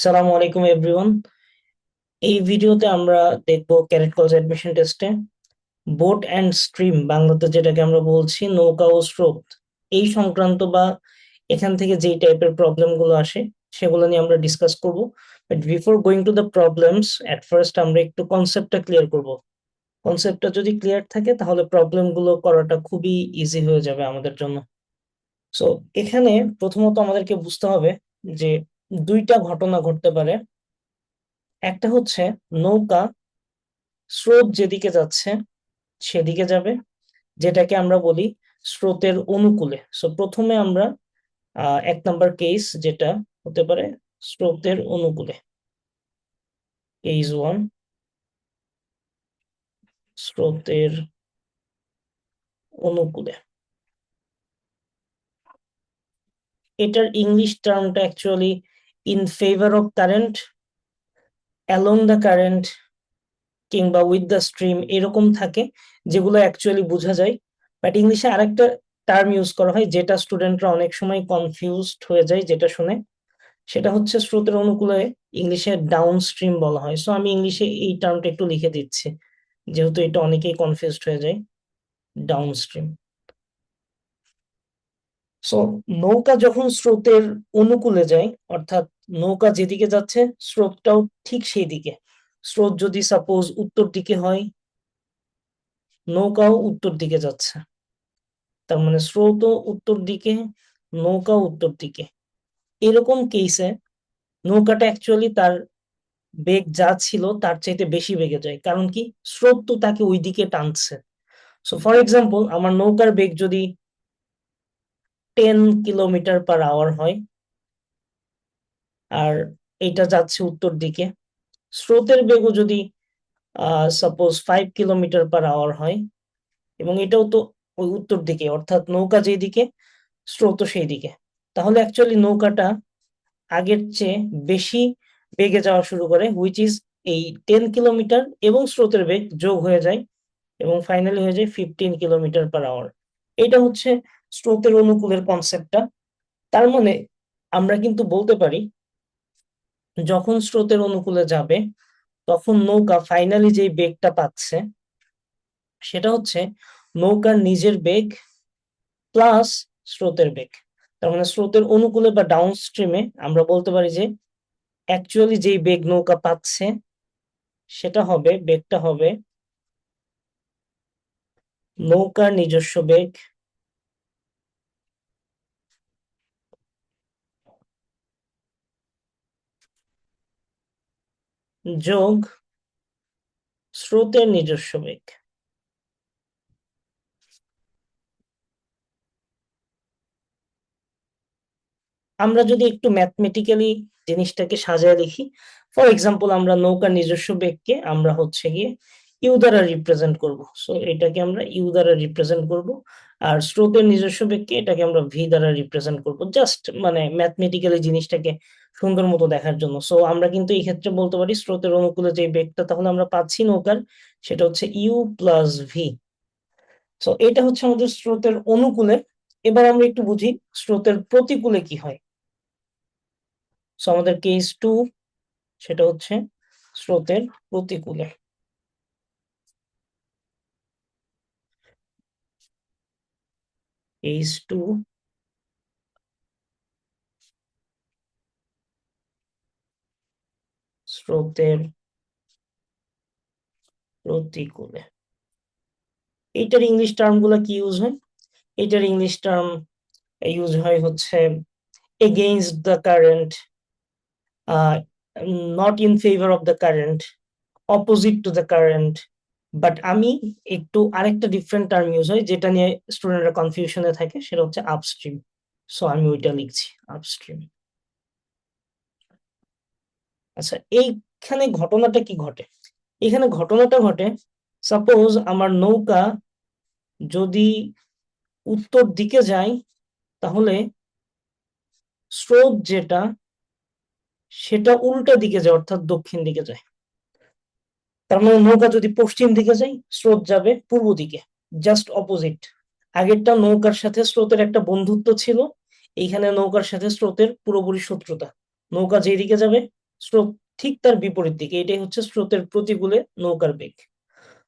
আসসালামু আলাইকুম এভরিওয়ান এই ভিডিওতে আমরা দেখব ক্যারেট কলেজ অ্যাডমিশন টেস্টে বোট অ্যান্ড স্ট্রিম বাংলাতে যেটাকে আমরা বলছি, নৌকা ও স্রোত। এই সংক্রান্ত বা এখান থেকে যেই টাইপের প্রবলেমগুলো আসে, সেগুলো নিয়ে আমরা ডিসকাস করব। But before going to the problems at first আমরা একটু কনসেপ্টটা ক্লিয়ার করব। কনসেপ্টটা যদি ক্লিয়ার থাকে, তাহলে প্রবলেমগুলো করাটা খুবই ইজি হয়ে যাবে আমাদের জন্য। সো এখানে প্রথমত আমাদেরকে বুঝতে হবে যে দুইটা ঘটনা ঘটতে পারে। একটা হচ্ছে নৌকা স্রোত যেদিকে যাচ্ছে সেদিকে যাবে, যেটাকে আমরা বলি স্রোতের অনুকূলে। সো প্রথমে আমরা এক নাম্বার কেস যেটা হতে পারে স্রোতের অনুকূলে। কেস ওয়ান স্রোতের অনুকূলে। এটার English টার্মটা actually in favour of current along the current কিংবা উইথ দ্য স্ট্রিম এরকম থাকে, যেগুলো অ্যাকচুয়ালি বোঝা যায়। বাট ইংলিশে আরেকটা টার্ম ইউজ করা হয়, যেটা স্টুডেন্টরা অনেক সময় কনফিউজড হয়ে যায়, যেটা শুনে। সেটা হচ্ছে স্রোতের অনুকূলে ইংলিশে ডাউন স্ট্রিম বলা হয়। সো আমি ইংলিশে এই টার্মটা একটু লিখে দিচ্ছি, যেহেতু এটা অনেকেই কনফিউজড হয়ে যায়। ডাউন স্ট্রিম সো নৌকা যখন স্রোতের অনুকূলে যায়, অর্থাৎ নৌকা যেদিকে যাচ্ছে, স্রোতটাও ঠিক সেই দিকে স্রোত যদি সাপোজ উত্তর দিকে হয়, নৌকাও উত্তর দিকে যাচ্ছে। তার মানে স্রোতও উত্তর দিকে, নৌকাও উত্তর দিকে। এরকম কেসে নৌকাটা অ্যাকচুয়ালি তার বেগ যা ছিল তার চাইতে বেশি বেগে যায়। কারণ কি? স্রোত তো তাকে ওই দিকে টানছে। সো ফর এক্সাম্পল আমার নৌকার বেগ যদি টেন কিলোমিটার পার আওয়ার হয় আর এটা যাচ্ছে উত্তর দিকে। স্রোতের বেগও যদি suppose five kilometre per hour হয়, এবং এটাও তো ওই উত্তর দিকে, অর্থাৎ নৌকা যেদিকে, স্রোত সেই দিকে তাহলে অ্যাকচুয়ালি নৌকাটা আগের চেয়ে বেশি বেগে যাওয়া শুরু করে হুইচ ইজ এই টেন কিলোমিটার এবং স্রোতের বেগ যোগ হয়ে যায়, এবং ফাইনালি হয়ে যায় ফিফটিন কিলোমিটার পার আওয়ার এটা হচ্ছে স্রোতের অনুকূলের কনসেপ্টটা তার মানে আমরা কিন্তু বলতে পারি যখন স্রোতের অনুকূলে যাবে, তখন নৌকা ফাইনালি যেই বেগটা পাচ্ছে, সেটা হচ্ছে নৌকার নিজের বেগ প্লাস স্রোতের বেগ। তার মানে স্রোতের অনুকূলে বা ডাউন স্ট্রিমে আমরা বলতে পারি যে অ্যাকচুয়ালি যেই বেগ নৌকা পাচ্ছে, সেটা হবে, বেগটা হবে নৌকার নিজস্ব বেগ যোগ স্রোতের নিজস্ব বেগ। আমরা যদি একটু ম্যাথমেটিক্যালি জিনিসটাকে সাজায় লিখি ফর এক্সাম্পল আমরা নৌকার নিজস্ব বেগকে আমরা হচ্ছে গিয়ে ইউ দ্বারা রিপ্রেজেন্ট করব। সো এটাকে আমরা ইউ দ্বারা রিপ্রেজেন্ট করব আর স্রোতের নিজস্ব বেগকে এটাকে আমরা ভি দ্বারা রিপ্রেজেন্ট করব। জাস্ট মানে ম্যাথমেটিক্যালি জিনিসটাকে সুন্দর মতো দেখার জন্য। সো আমরা কিন্তু এই ক্ষেত্রে বলতে পারি স্রোতের অনুকূলে যে বেগটা, তাহলে আমরা পাচ্ছি নৌকার, সেটা হচ্ছে ইউ প্লাস ভি সো এটা হচ্ছে আমাদের স্রোতের অনুকূলে। এবার আমরা একটু বুঝি স্রোতের প্রতিকূলে কি হয়। সো আমাদের কেস টু সেটা হচ্ছে স্রোতের প্রতিকূলে। কেস টু স্রোতের প্রতিকূলে। এইটার ইংলিশ টার্মগুলা কি ইউজ হয়? এটার ইংলিশ টার্ম ইউজ হয় হচ্ছে against the current not in favour of the current opposite to the current but আমি একটু আরেকটা ডিফারেন্ট টার্ম ইউজ হয়, যেটা নিয়ে স্টুডেন্টরা কনফিউশনে থাকে, সেটা হচ্ছে আপস্ট্রিম সো আমি ওইটা লিখছি আপস্ট্রিম আচ্ছা এইখানে ঘটনাটা কি ঘটে? এখানে ঘটনাটা ঘটে সাপোজ আমার নৌকা যদি উত্তর দিকে যায়, তাহলে স্রোত যেটা, সেটা উল্টা দিকে যায়, অর্থাৎ দক্ষিণ দিকে যায়। তার মানে নৌকা যদি পশ্চিম দিকে যায়, স্রোত যাবে পূর্ব দিকে জাস্ট অপোজিট আগেরটা নৌকার সাথে স্রোতের একটা বন্ধুত্ব ছিল, এইখানে নৌকার সাথে স্রোতের পুরোপুরি শত্রুতা। নৌকা যেদিকে যাবে স্রোত ঠিক তার বিপরীত দিকে, এটাই হচ্ছে স্রোতের প্রতিকূলে নৌকার বেগ।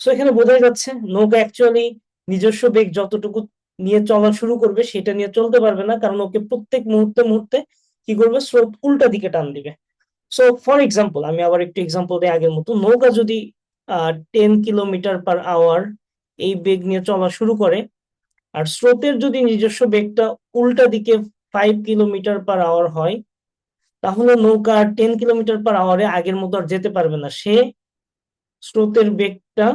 সো এখানে বোঝা যাচ্ছে, নৌকা অ্যাকচুয়ালি নিজস্ব বেগ যতটুকু নিয়ে চলা শুরু করবে, সেটা নিয়ে চলতে পারবে না, কারণ ওকে প্রত্যেক মুহূর্তে মুহূর্তে কি করবে? স্রোত উল্টা দিকে টান দিবে। সো ফর এক্সাম্পল আমি আবার একটু এক্সাম্পল দিই আগের মতো, নৌকা যদি টেন কিলোমিটার পার আওয়ার এই বেগ নিয়ে চলা শুরু করে, আর স্রোতের যদি নিজস্ব বেগটা উল্টা দিকে ফাইভ কিলোমিটার পার আওয়ার হয় তাহলে নৌকা টেন কিলোমিটার পার আওয়ারে আগের মতো আর যেতে পারবে না। সে স্রোতের বেগটা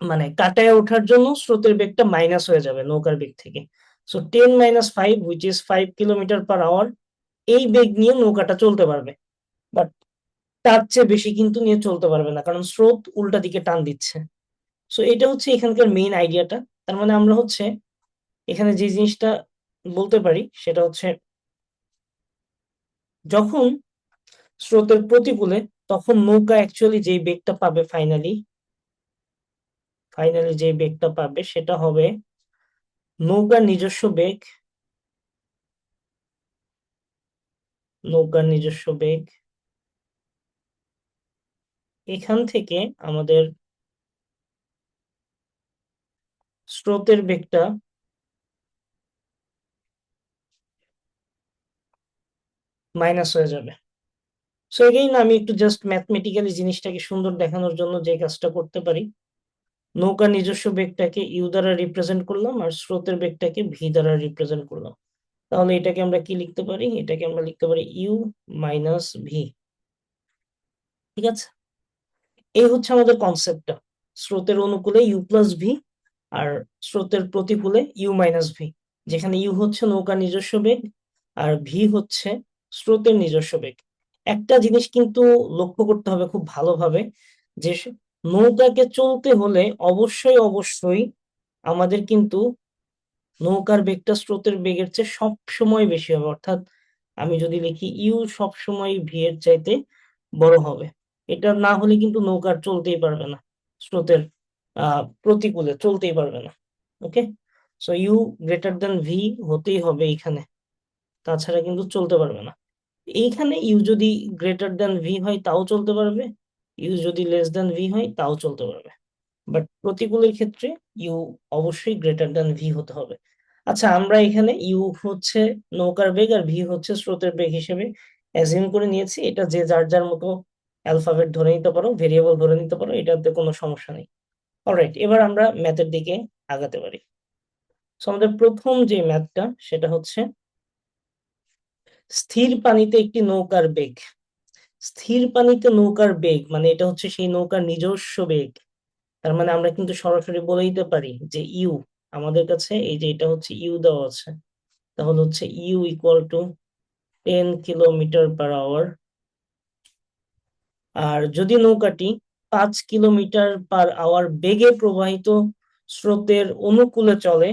মানে কাটায় ওঠার জন্য স্রোতের বেগটা মাইনাস হয়ে যাবে নৌকার বেগ থেকে। So ten minus five which is five kilometre per hour এই বেগ নিয়ে নৌকাটা চলতে পারবে। বাট তার চেয়ে বেশি কিন্তু নিয়ে চলতে পারবে না, কারণ স্রোত উল্টা দিকে টান দিচ্ছে। সো এটা হচ্ছে এখানকার মেইন আইডিয়াটা তার মানে আমরা হচ্ছে এখানে যে জিনিসটা বলতে পারি, সেটা হচ্ছে যখন স্রোতের প্রতিকূলে, তখন নৌকা অ্যাকচুয়ালি যেই বেগটা পাবে ফাইনালি ফাইনালি যে বেগটা পাবে সেটা হবে নৌকার নিজস্ব বেগ নৌকার নিজস্ব বেগ এখান থেকে আমাদের স্রোতের বেগটা মাইনাস হয়ে যাবে। সো এগেইন আমি একটু জাস্ট ম্যাথমেটিক্যালি জিনিসটাকে সুন্দর দেখানোর জন্য যে কাজটা করতে পারি। নৌকার নিজস্ব বেগটাকে ইউ দ্বারা রিপ্রেজেন্ট করলাম আর স্রোতের বেগটাকে ভি দ্বারা রিপ্রেজেন্ট করলাম। তাহলে এটাকে আমরা কি লিখতে পারি? এটাকে আমরা লিখতে পারি ইউ মাইনাস ভি ঠিক আছে? এই হচ্ছে আমাদের কনসেপ্টটা স্রোতের অনুকূলে ইউ প্লাস ভি আর স্রোতের প্রতিকূলে ইউ মাইনাস ভি যেখানে ইউ হচ্ছে নৌকার নিজস্ব বেগ আর ভি হচ্ছে স্রোতের নিজস্ব বেগ। একটা জিনিস কিন্তু লক্ষ্য করতে হবে খুব ভালোভাবে যে নৌকাকে চলতে হলে অবশ্যই অবশ্যই আমাদের কিন্তু নৌকার বেগটা স্রোতের বেগের চেয়ে সব সময় বেশি হবে। অর্থাৎ আমি যদি লিখি, ইউ সব সময় ভি এর চাইতে বড় হবে। এটা না হলে কিন্তু নৌকার চলতেই পারবে না। স্রোতের প্রতিকূলে চলতেই পারবে না। Okay? So U greater than V হতেই হবে এখানে। তাছাড়া কিন্তু চলতে পারবে না। এইখানে ইউ যদি গ্রেটার দেন ভি হয়, তাও চলতে পারবে। ইউ যদি লেস দেন ভি হয়, তাও চলতে পারবে। বাট প্রতিকূলের ক্ষেত্রে ইউ অবশ্যই গ্রেটার দেন ভি হতে হবে। আচ্ছা আমরা এখানে ইউ হচ্ছে নৌকার বেগ আর ভি হচ্ছে স্রোতের বেগ হিসেবে অ্যাজিউম করে নিয়েছি। এটা যে যার যার মতো অ্যালফাবেট ধরে নিতে পারো ভেরিয়েবল ধরে নিতে পারো, এটাতে কোনো সমস্যা নেই। অলরাইট এবার আমরা ম্যাথের দিকে আগাতে পারি। সো আমাদের প্রথম যে ম্যাথটা সেটা হচ্ছে স্থির পানিতে একটি নৌকার বেগ। স্থির পানিতে নৌকার বেগ মানে এটা হচ্ছে সেই নৌকার নিজস্ব বেগ। তার মানে আমরা কিন্তু সরাসরি বলে দিতে পারি যে ইউ, আমাদের কাছে এই যে এটা হচ্ছে ইউ দেওয়া আছে, তাহলে হচ্ছে U equal to ten kilometre per hour আর যদি নৌকাটি পাঁচ কিলোমিটার পার আওয়ার বেগে প্রবাহিত স্রোতের অনুকূলে চলে,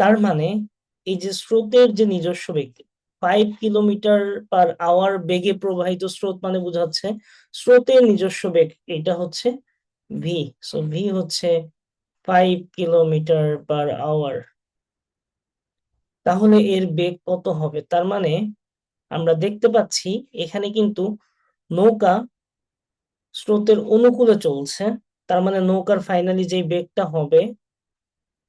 তার মানে এই যে স্রোতের যে নিজস্ব বেগ ফাইভ কিলোমিটার পার আওয়ার বেগে প্রবাহিত স্রোত মানে বোঝাচ্ছে স্রোতের নিজস্ব বেগ, এটা হচ্ছে ভি সো ভি হচ্ছে ফাইভ কিলোমিটার পার আওয়ার তাহলে এর বেগ কত হবে? তার মানে আমরা দেখতে পাচ্ছি এখানে কিন্তু নৌকা স্রোতের অনুকূলে চলছে, তার মানে নৌকার ফাইনালি যে বেগটা হবে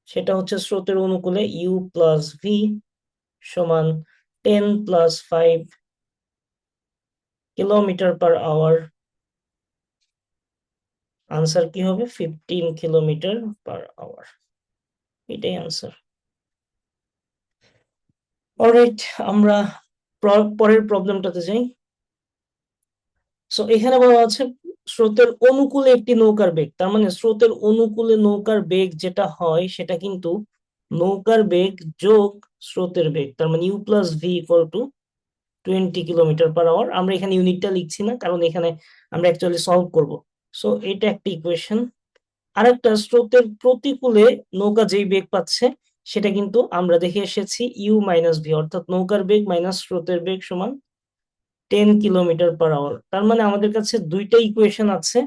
সেটা হচ্ছে স্রোতের অনুকূলে ইউ প্লাস ভি সমান ten plus five kilometre per hour answer কি হবে? ফিফটিন কিলোমিটার পার আওয়ার এটাই আনসার অলরাইট আমরা পরের প্রবলেমটাতে যাই. সো এখানে বলা আছে স্রোতের অনুকূলে একটি নৌকার বেগ। তার মানে স্রোতের অনুকূলে নৌকার বেগ যেটা হয়, সেটা কিন্তু নৌকার বেগ যোগ স্রোতের বেগ, তার মানে U plus V equal to twenty kilometre per hour আমরা এখানে ইউনিটটা লিখছি না, কারণ এখানে আমরা অ্যাকচুয়ালি সলভ করব। সো এটা একটা ইকুয়েশন আরেকটা, স্রোতের প্রতিকূলে নৌকা যেই বেগ পাচ্ছে, সেটা কিন্তু আমরা দেখে এসেছি ইউ মাইনাস ভি অর্থাৎ নৌকার বেগ মাইনাস স্রোতের বেগ সমান টেন কিলোমিটার পার আওয়ার তার মানে আমাদের কাছে দুইটা ইকুয়েশন আছে,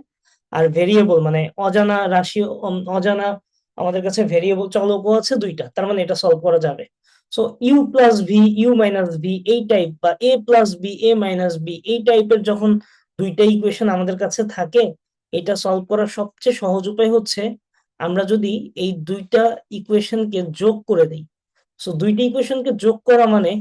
আর ভেরিয়েবল মানে অজানা রাশি অজানা আমাদের কাছে ভেরিয়েবল চলকও আছে দুইটা, তার মানে এটা সলভ করা যাবে। So U plus V U minus V এই টাইপ বা A plus B A minus B এই টাইপের যখন দুইটা ইকুয়েশন আমাদের কাছে থাকে, এটা সলভ করার সবচেয়ে সহজ উপায় হচ্ছে আমরা যদি এই দুইটা ইকুয়েশনকে যোগ করে দিই। সো দুইটা ইকুয়েশনকে যোগ করা মানে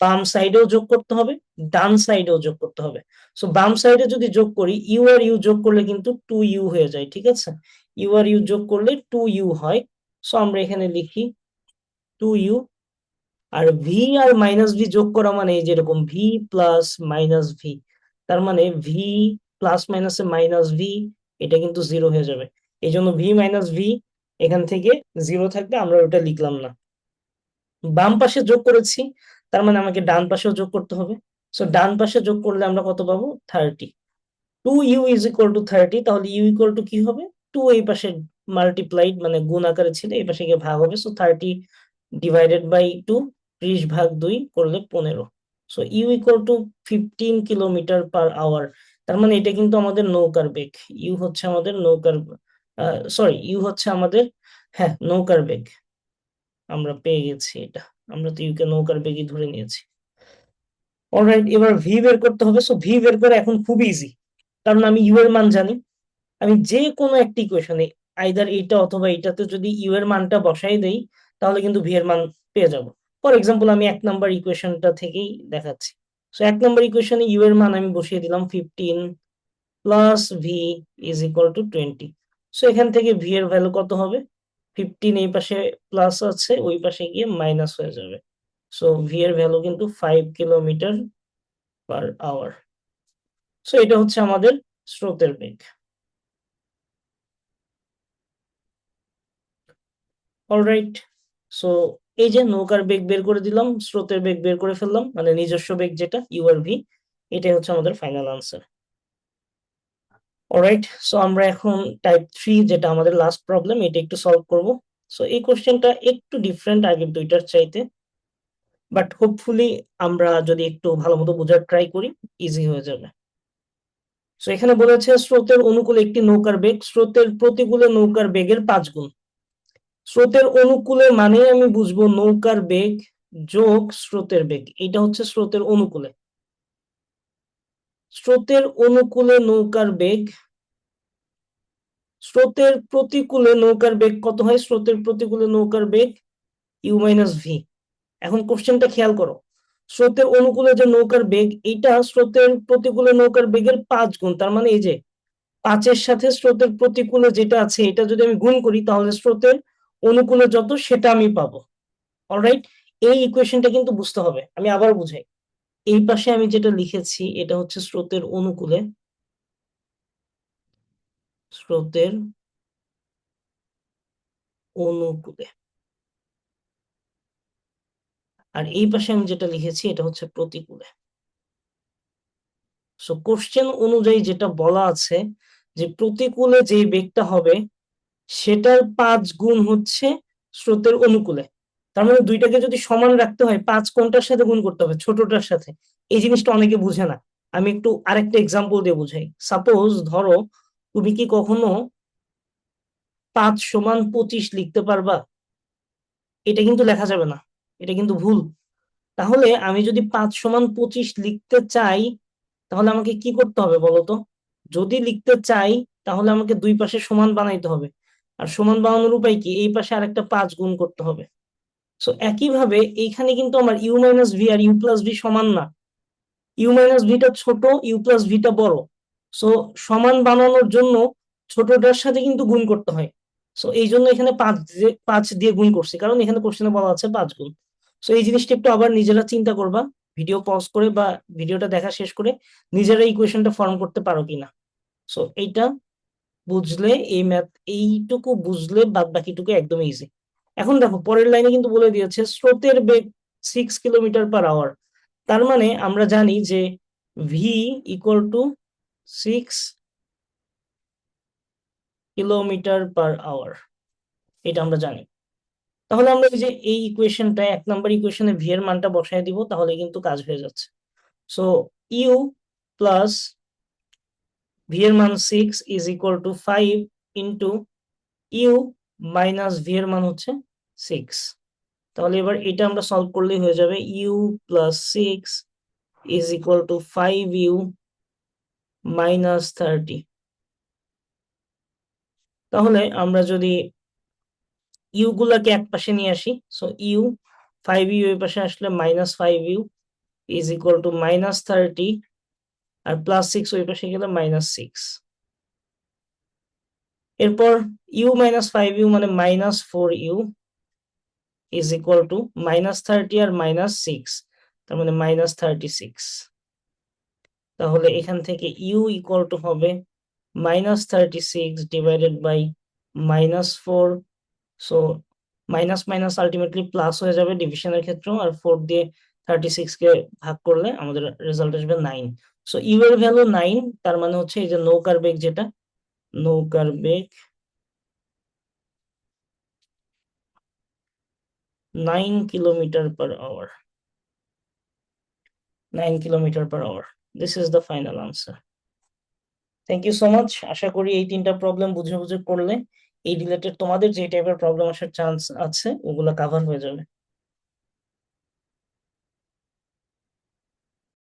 বাম সাইডেও যোগ করতে হবে, ডান সাইডেও যোগ করতে হবে। সো বাম সাইডে যদি যোগ করি ইউ আর ইউ যোগ করলে কিন্তু টু ইউ হয়ে যায়, ঠিক আছে? ইউ আর ইউ যোগ করলে টু ইউ হয়। সো আমরা এখানে লিখি টু ইউ আর ভি আর মাইনাস ভি যোগ করা মানে যেরকম ভি প্লাস মাইনাস ভি তার মানে ভি প্লাস মাইনাসে মাইনাস ভি এটা কিন্তু জিরো হয়ে যাবে। এই জন্য ভি মাইনাস ভি এখান থেকে জিরো থাকবে, আমরা ওটা লিখলাম না। বাম পাশে যোগ করেছি তার মানে আমাকে ডান পাশেও যোগ করতে হবে। সো ডান পাশে যোগ করলে আমরা কত পাবো? Thirty two U is equal to thirty তাহলে ইউ ইকুয়াল টু কি হবে? টু এই পাশে মাল্টিপ্লাইড মানে গুণ আকারে ছিল এই পাশে গিয়ে ভাগ হবে। So thirty divided by two ত্রিশ ভাগ দুই করলে পনেরো। So U equal to fifteen kilometre per hour তার মানে এটা কিন্তু আমাদের নৌকার বেগ। ইউ হচ্ছে আমাদের নৌকার সরি ইউ হচ্ছে আমাদের হ্যাঁ নৌকার বেগ। আমরা পেয়ে গেছি এটা। আমরা তো ইউকে নৌকার বেগই ধরে নিয়েছি। অলরাইট এবার ভি বের করতে হবে। সো ভি বের করা এখন খুব ইজি কারণ আমি ইউ এর মান জানি। আমি যে কোনো একটি ইকুয়েশনে আইদার এইটা অথবা এইটাতে যদি ইউ এর মানটা বসাই দেই, তাহলে কিন্তু ভি এর মান পেয়ে যাব। ফর এক্সাম্পল আমি এক নাম্বার ইকুয়েশনটা থেকেই দেখাচ্ছি। সো এক নাম্বার ইকুয়েশনে ইউ এর মান আমি বসিয়ে দিলাম fifteen plus V is equal to twenty so এখান থেকে ভি এর ভ্যালু কত হবে? ফিফটিন এই পাশে প্লাস আছে, ওই পাশে গিয়ে মাইনাস হয়ে যাবে। সো ভি এর ভ্যালু কিন্তু five kilometre per hour so এটা হচ্ছে আমাদের স্রোতের বেগ। অলরাইট সো এই যে নৌকার বেগ বের করে দিলাম, স্রোতের বেগ বের করে ফেললাম মানে নিজস্ব বেগ যেটা ইউআর ভি এটাই হচ্ছে আমাদের ফাইনাল আনসার অলরাইট সো আমরা এখন টাইপ থ্রি যেটা আমাদের লাস্ট প্রবলেম এটা একটু সলভ করব। সো এই কোশ্চেনটা একটু ডিফারেন্ট আগের দুইটার চাইতে বাট হোপফুলি আমরা যদি একটু ভালো মতো বোঝার ট্রাই করি ইজি হয়ে যাবে। সো এখানে বলেছে স্রোতের অনুকূলে একটি নৌকার বেগ, স্রোতের প্রতিকূলে নৌকার বেগের পাঁচ গুণ। স্রোতের অনুকূলে মানে আমি বুঝব নৌকার বেগ যোগ স্রোতের বেগ এটা হচ্ছে স্রোতের অনুকূলে। স্রোতের অনুকূলে নৌকার বেগ। স্রোতের প্রতিকূলে নৌকার বেগ কত হয়? স্রোতের প্রতিকূলে নৌকার বেগ ইউ মাইনাস ভি এখন কোশ্চেনটা খেয়াল করো। স্রোতের অনুকূলে যে নৌকার বেগ, এইটা স্রোতের প্রতিকূলে নৌকার বেগের পাঁচ গুণ। তার মানে এই যে, পাঁচের সাথে স্রোতের প্রতিকূলে যেটা আছে, এটা যদি আমি গুণ করি, তাহলে স্রোতের অনুকূলে যত, সেটা আমি পাবো। অলরাইট এই ইকুয়েশনটা কিন্তু বুঝতে হবে। আমি আবার বুঝাই। এই পাশে আমি যেটা লিখেছি, এটা হচ্ছে স্রোতের অনুকূলে। স্রোতের অনুকূলে। আর এই পাশে আমি যেটা লিখেছি, এটা হচ্ছে প্রতিকূলে। সো কোশ্চেন অনুযায়ী যেটা বলা আছে, যে প্রতিকূলে যে বেগটা হবে, সেটার পাঁচ গুণ হচ্ছে স্রোতের অনুকূলে। তার মানে দুইটাকে যদি সমান রাখতে হয়, পাঁচ কোনটার সাথে গুণ করতে হবে? ছোটটার সাথে। এই জিনিসটা অনেকে বুঝে না। আমি একটু আরেকটা এক্সাম্পল দিয়ে বুঝাই। সাপোজ ধরো, তুমি কি কখনো পাঁচ সমান পঁচিশ লিখতে পারবা? এটা কিন্তু লেখা যাবে না। এটা কিন্তু ভুল। তাহলে আমি যদি পাঁচ সমান পঁচিশ লিখতে চাই, তাহলে আমাকে কি করতে হবে বলতো? যদি লিখতে চাই, তাহলে আমাকে দুই পাশে সমান বানাইতে হবে। আর সমান বানানোর উপায় কি? এই পাশে আরেকটা পাঁচ গুণ করতে হবে। সো একইভাবে এইখানে কিন্তু আমার ইউ মাইনাস ভি আর ইউ প্লাস ভি সমান না। ইউ মাইনাস ভিটা ছোট ইউ প্লাস ভিটা বড়। সো সমান বানানোর জন্য ছোটটার সাথে কিন্তু গুণ করতে হয়। সো এই জন্য এখানে পাঁচ দিয়ে পাঁচ দিয়ে গুণ করছি। কারণ এখানে কোশ্চেনে বলা আছে পাঁচ গুণ। সো এই জিনিসটা একটু আবার নিজেরা চিন্তা করবা। ভিডিও পজ করে বা ভিডিওটা দেখা শেষ করে নিজেরা ইকুয়েশনটা ফর্ম করতে পারো কিনা। সো এইটা বুঝলে, এই ম্যাথ এইটুকু বুঝলে বাদ বাকিটুকু একদম ইজি এখন দেখো, পরের লাইনে কিন্তু বলে দিয়েছে, স্রোতের বেগ সিক্স কিলোমিটার পার আওয়ার তার মানে আমরা জানি যে V equal to six kilometre per hour এটা আমরা জানি। তাহলে আমরা যে এই ইকুয়েশনটা এক নাম্বার ইকুয়েশনে ভি এর মানটা বসায় দিব, তাহলে কিন্তু কাজ হয়ে যাচ্ছে। সো ইউ প্লাস ভি এর মান six is equal to five into U minus V এর মান হচ্ছে সিক্স তাহলে এবার এটা আমরা সলভ করলেই হয়ে যাবে U plus six is equal to five U minus thirty তাহলে আমরা যদি ইউ গুলাকে এক পাশে নিয়ে আসি সো ইউ ফাইভ ইউ এর পাশে আসলে minus five U is equal to minus thirty R plus six ওই পাশে গেলে মাইনাস সিক্স এরপর ইউ মাইনাস ফাইভ ইউ মানে minus four U is equal to minus thirty R minus six তার মানে মাইনাস থার্টি সিক্স তাহলে এখান থেকে ইউ ইকুয়াল টু হবে minus thirty six divided by minus four so minus minus ultimately plus হয়ে যাবে ডিভিশনের ক্ষেত্রেও আর ফোর দিয়ে থার্টি সিক্স কে ভাগ করলে আমাদের রেজাল্ট আসবে নাইন সো ইউ এর ভ্যালু নাইন তার মানে হচ্ছে এই যে নৌকার বেগ যেটা, নৌকার বেগ nine kilometre per hour nine kilometre per hour this is the final answer thank you so much আশা করি এই তিনটা প্রবলেম বুঝে বুঝে করলে, এই রিলেটেড তোমাদের যে টাইপের প্রবলেম আসার চান্স আছে, ওগুলো কাভার হয়ে যাবে।